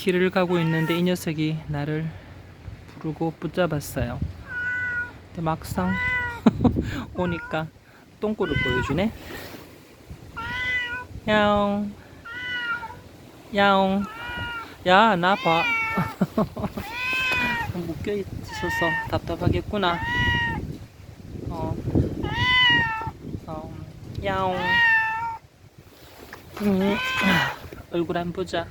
길을 가고 있는데 이 녀석이 나를 부르고 붙잡았어요. 근데 막상 오니까 똥꼬를 보여주네. 야옹, 야옹, 야, 나 봐. 묶여 있어서 답답하겠구나. 어, 어, 야옹. 음, 얼굴 안 보자.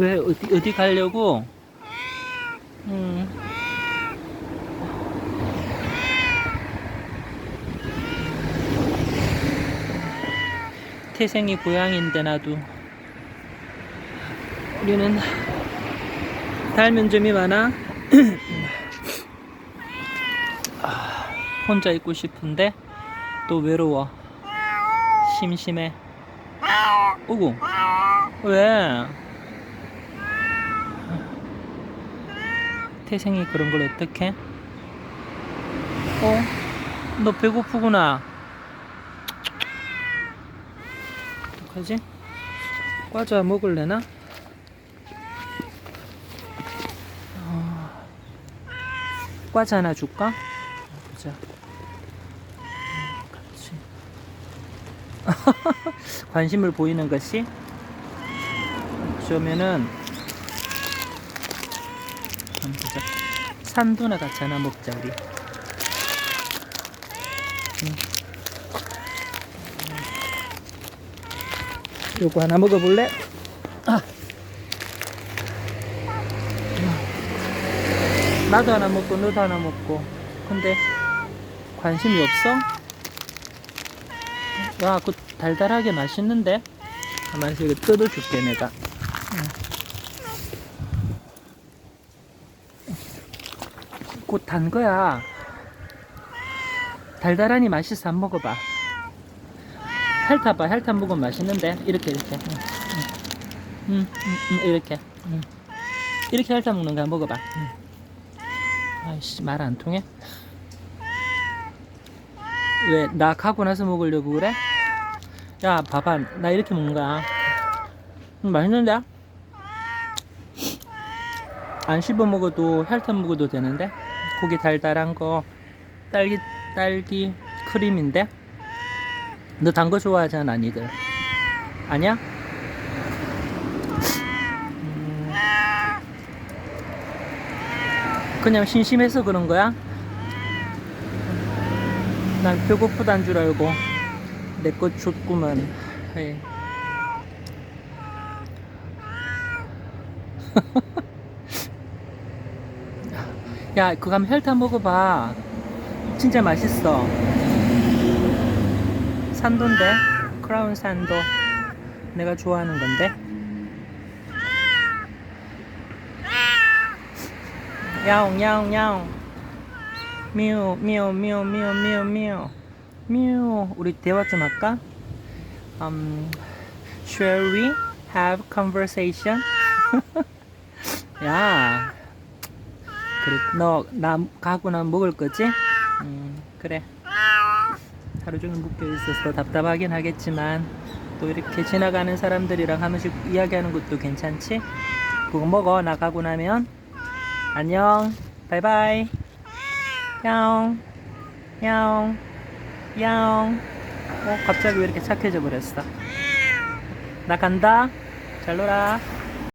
왜 어디 어디 가려고? 음. 태생이 고양인데 나도 우리는 닮은 점이 많아. 아, 혼자 있고 싶은데 또 외로워. 심심해. 오구. 왜? 태생이 그런 걸 어떻게? 어? 너 배고프구나. 어떡하지? 과자 먹을래나? 어, 과자 하나 줄까? 보자. 음, 같이. 관심을 보이는 것이 그러면은 한번 보자. 산도나 같이 하나 먹자 우리. 음. 요거 하나 먹어볼래? 아. 나도 하나 먹고 너도 하나 먹고. 근데 관심이 없어? 야, 그 달달하게 맛있는데? 가만있어 이거 뜯어줄게 내가. 곧 단 거야. 달달하니 맛있어. 안 먹어봐. 핥아봐. 핥아 먹으면 맛있는데. 이렇게, 이렇게. 응, 응, 응, 응, 이렇게. 응. 이렇게 핥아 먹는 거 먹어봐. 응. 아이씨, 말 안 통해? 왜, 나 가고 나서 먹으려고 그래? 야, 봐봐. 나 이렇게 먹는 거야. 음, 맛있는데? 안 씹어 먹어도 핥아 먹어도 되는데 고기 달달한 거 딸기 딸기 크림인데 너 단 거 좋아하잖아 니들 아니야? 음, 그냥 심심해서 그런 거야? 난 배고프단 줄 알고 내거 줬구만 에이. 야, 그거 한번 혈탕 먹어봐. 진짜 맛있어. 산도인데? 크라운 산도. 내가 좋아하는 건데. 야옹, 야옹, 야옹. 미우, 미우, 미우, 미우, 미우, 미우. 미우. 우리 대화 좀 할까? Um, shall we have conversation? 야. 그래, 너, 나 가고 나면 먹을 거지? 음, 그래. 하루 종일 묶여 있어서 답답하긴 하겠지만, 또 이렇게 지나가는 사람들이랑 한 번씩 이야기하는 것도 괜찮지? 그거 먹어, 나 가고 나면. 안녕. 바이바이. 야옹. 야옹. 야옹. 어, 갑자기 왜 이렇게 착해져 버렸어? 나 간다. 잘 놀아.